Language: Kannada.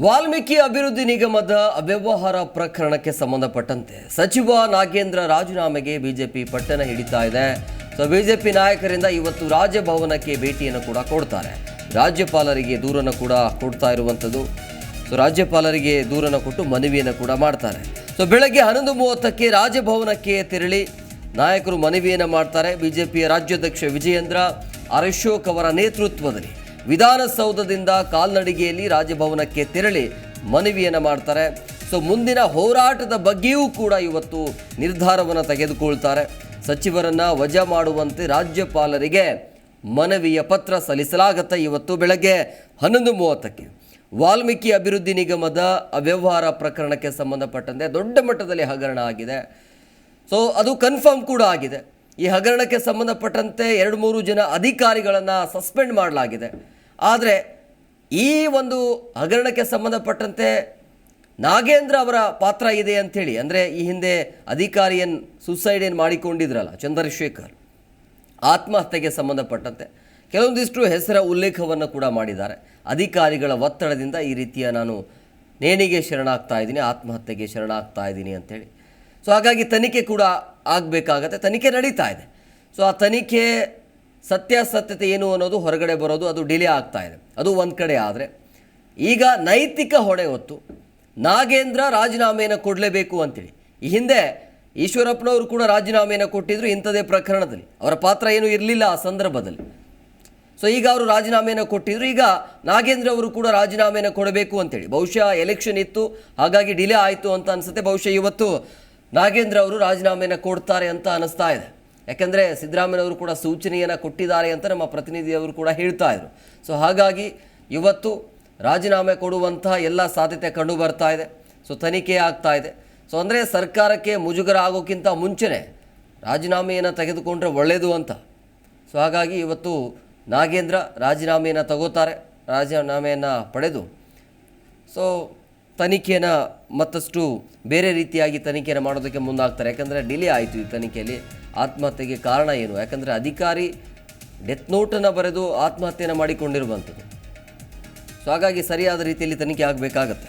ವಾಲ್ಮೀಕಿ ಅಭಿವೃದ್ಧಿ ನಿಗಮದ ಅವ್ಯವಹಾರ ಪ್ರಕರಣಕ್ಕೆ ಸಂಬಂಧಪಟ್ಟಂತೆ ಸಚಿವ ನಾಗೇಂದ್ರ ರಾಜೀನಾಮೆಗೆ ಬಿಜೆಪಿ ಪಟ್ಟಣ ಹಿಡಿತಾ ಇದೆ. ಸೊ, ಬಿಜೆಪಿ ನಾಯಕರಿಂದ ಇವತ್ತು ರಾಜಭವನಕ್ಕೆ ಭೇಟಿಯನ್ನು ಕೂಡ ಕೊಡ್ತಾರೆ. ರಾಜ್ಯಪಾಲರಿಗೆ ದೂರನ್ನು ಕೂಡ ಕೊಡ್ತಾ ಇರುವಂಥದ್ದು. ಸೊ, ರಾಜ್ಯಪಾಲರಿಗೆ ದೂರನ್ನು ಕೊಟ್ಟು ಮನವಿಯನ್ನು ಕೂಡ ಮಾಡ್ತಾರೆ. ಸೊ, ಬೆಳಗ್ಗೆ ಹನ್ನೊಂದು ಮೂವತ್ತಕ್ಕೆ ರಾಜಭವನಕ್ಕೆ ತೆರಳಿ ನಾಯಕರು ಮನವಿಯನ್ನು ಮಾಡ್ತಾರೆ. ಬಿಜೆಪಿಯ ರಾಜ್ಯಾಧ್ಯಕ್ಷ ವಿಜಯೇಂದ್ರ ಅಶೋಕ್ ಅವರ ನೇತೃತ್ವದಲ್ಲಿ. ವಿಧಾನಸೌಧದಿಂದ ಕಾಲ್ನಡಿಗೆಯಲ್ಲಿ ರಾಜಭವನಕ್ಕೆ ತೆರಳಿ ಮನವಿಯನ್ನು ಮಾಡ್ತಾರೆ. ಸೊ, ಮುಂದಿನ ಹೋರಾಟದ ಬಗ್ಗೆಯೂ ಕೂಡ ಇವತ್ತು ನಿರ್ಧಾರವನ್ನು ತೆಗೆದುಕೊಳ್ತಾರೆ. ಸಚಿವರನ್ನ ವಜಾ ಮಾಡುವಂತೆ ರಾಜ್ಯಪಾಲರಿಗೆ ಮನವಿಯ ಪತ್ರ ಸಲ್ಲಿಸಲಾಗತ್ತೆ ಇವತ್ತು ಬೆಳಗ್ಗೆ ಹನ್ನೊಂದು ಮೂವತ್ತಕ್ಕೆ. ವಾಲ್ಮೀಕಿ ಅಭಿವೃದ್ಧಿ ನಿಗಮದ ಅವ್ಯವಹಾರ ಪ್ರಕರಣಕ್ಕೆ ಸಂಬಂಧಪಟ್ಟಂತೆ ದೊಡ್ಡ ಮಟ್ಟದಲ್ಲಿ ಹಗರಣ ಆಗಿದೆ. ಸೊ, ಅದು ಕನ್ಫರ್ಮ್ ಕೂಡ ಆಗಿದೆ. ಈ ಹಗರಣಕ್ಕೆ ಸಂಬಂಧಪಟ್ಟಂತೆ ಎರಡು ಮೂರು ಜನ ಅಧಿಕಾರಿಗಳನ್ನು ಸಸ್ಪೆಂಡ್ ಮಾಡಲಾಗಿದೆ. ಆದರೆ ಈ ಒಂದು ಹಗರಣಕ್ಕೆ ಸಂಬಂಧಪಟ್ಟಂತೆ ನಾಗೇಂದ್ರ ಅವರ ಪಾತ್ರ ಇದೆ ಅಂಥೇಳಿ ಅಂದರೆ ಈ ಹಿಂದೆ ಅಧಿಕಾರಿ ಸುಸೈಡ್ ಏನು ಮಾಡಿಕೊಂಡಿದ್ರಲ್ಲ ಚಂದ್ರಶೇಖರ್, ಆತ್ಮಹತ್ಯೆಗೆ ಸಂಬಂಧಪಟ್ಟಂತೆ ಕೆಲವೊಂದಿಷ್ಟು ಹೆಸರ ಉಲ್ಲೇಖವನ್ನು ಕೂಡ ಮಾಡಿದ್ದಾರೆ. ಅಧಿಕಾರಿಗಳ ಒತ್ತಡದಿಂದ ಈ ರೀತಿಯ ನಾನು ನೇಣಿಗೆ ಶರಣಾಗ್ತಾ ಇದ್ದೀನಿ, ಆತ್ಮಹತ್ಯೆಗೆ ಶರಣಾಗ್ತಾ ಇದ್ದೀನಿ ಅಂಥೇಳಿ ಸೊ ಹಾಗಾಗಿ ತನಿಖೆ ಕೂಡ ಆಗಬೇಕಾಗತ್ತೆ, ತನಿಖೆ ನಡೀತಾ ಇದೆ. ಸೊ ಆ ತನಿಖೆ ಸತ್ಯಾಸತ್ಯತೆ ಏನು ಅನ್ನೋದು ಹೊರಗಡೆ ಬರೋದು, ಅದು ಡಿಲೇ ಆಗ್ತಾ ಇದೆ. ಅದು ಒಂದು ಕಡೆ ಆದರೆ, ಈಗ ನೈತಿಕ ಹೊಣೆ ಹೊತ್ತು ನಾಗೇಂದ್ರ ರಾಜೀನಾಮೆಯನ್ನು ಕೊಡಲೇಬೇಕು ಅಂತೇಳಿ. ಈ ಹಿಂದೆ ಈಶ್ವರಪ್ಪನವರು ಕೂಡ ರಾಜೀನಾಮೆಯನ್ನು ಕೊಟ್ಟಿದ್ರು ಇಂಥದೇ ಪ್ರಕರಣದಲ್ಲಿ. ಅವರ ಪಾತ್ರ ಏನೂ ಇರಲಿಲ್ಲ ಆ ಸಂದರ್ಭದಲ್ಲಿ. ಸೊ ಈಗ ಅವರು ರಾಜೀನಾಮೆಯನ್ನು ಕೊಟ್ಟಿದ್ರು, ಈಗ ನಾಗೇಂದ್ರ ಅವರು ಕೂಡ ರಾಜೀನಾಮೆಯನ್ನು ಕೊಡಬೇಕು ಅಂತೇಳಿ. ಬಹುಶಃ ಎಲೆಕ್ಷನ್ ಇತ್ತು, ಹಾಗಾಗಿ ಡಿಲೇ ಆಯಿತು ಅಂತ ಅನಿಸುತ್ತೆ. ಬಹುಶಃ ಇವತ್ತು ನಾಗೇಂದ್ರ ಅವರು ರಾಜೀನಾಮೆಯನ್ನು ಕೊಡ್ತಾರೆ ಅಂತ ಅನಿಸ್ತಾ ಇದೆ. ಯಾಕೆಂದರೆ ಸಿದ್ದರಾಮಯ್ಯವರು ಕೂಡ ಸೂಚನೆಯನ್ನು ಕೊಟ್ಟಿದ್ದಾರೆ ಅಂತ ನಮ್ಮ ಪ್ರತಿನಿಧಿಯವರು ಕೂಡ ಹೇಳ್ತಾ ಇದ್ರು. ಸೊ ಹಾಗಾಗಿ ಇವತ್ತು ರಾಜೀನಾಮೆ ಕೊಡುವಂತಹ ಎಲ್ಲ ಸಾಧ್ಯತೆ ಕಂಡು ಬರ್ತಾ ಇದೆ. ಸೊ ತನಿಖೆ ಆಗ್ತಾ ಇದೆ. ಸೊ ಅಂದರೆ ಸರ್ಕಾರಕ್ಕೆ ಮುಜುಗರ ಆಗೋಕ್ಕಿಂತ ಮುಂಚೆನೇ ರಾಜೀನಾಮೆಯನ್ನು ತೆಗೆದುಕೊಂಡ್ರೆ ಒಳ್ಳೆಯದು ಅಂತ. ಸೊ ಹಾಗಾಗಿ ಇವತ್ತು ನಾಗೇಂದ್ರ ರಾಜೀನಾಮೆಯನ್ನು ತಗೋತಾರೆ, ರಾಜೀನಾಮೆಯನ್ನು ಪಡೆದು. ಸೊ ತನಿಖೆಯನ್ನು ಮತ್ತಷ್ಟು ಬೇರೆ ರೀತಿಯಾಗಿ ತನಿಖೆಯನ್ನು ಮಾಡೋದಕ್ಕೆ ಮುಂದಾಗ್ತಾರೆ. ಯಾಕಂದರೆ ಡಿಲೇ ಆಯಿತು ಈ ತನಿಖೆಯಲ್ಲಿ. ಆತ್ಮಹತ್ಯೆಗೆ ಕಾರಣ ಏನು? ಯಾಕಂದರೆ ಅಧಿಕಾರಿ ಡೆತ್ ನೋಟನ್ನು ಬರೆದು ಆತ್ಮಹತ್ಯೆಯನ್ನು ಮಾಡಿಕೊಂಡಿರುವಂಥದ್ದು. ಸೊ ಹಾಗಾಗಿ ಸರಿಯಾದ ರೀತಿಯಲ್ಲಿ ತನಿಖೆ ಆಗಬೇಕಾಗತ್ತೆ.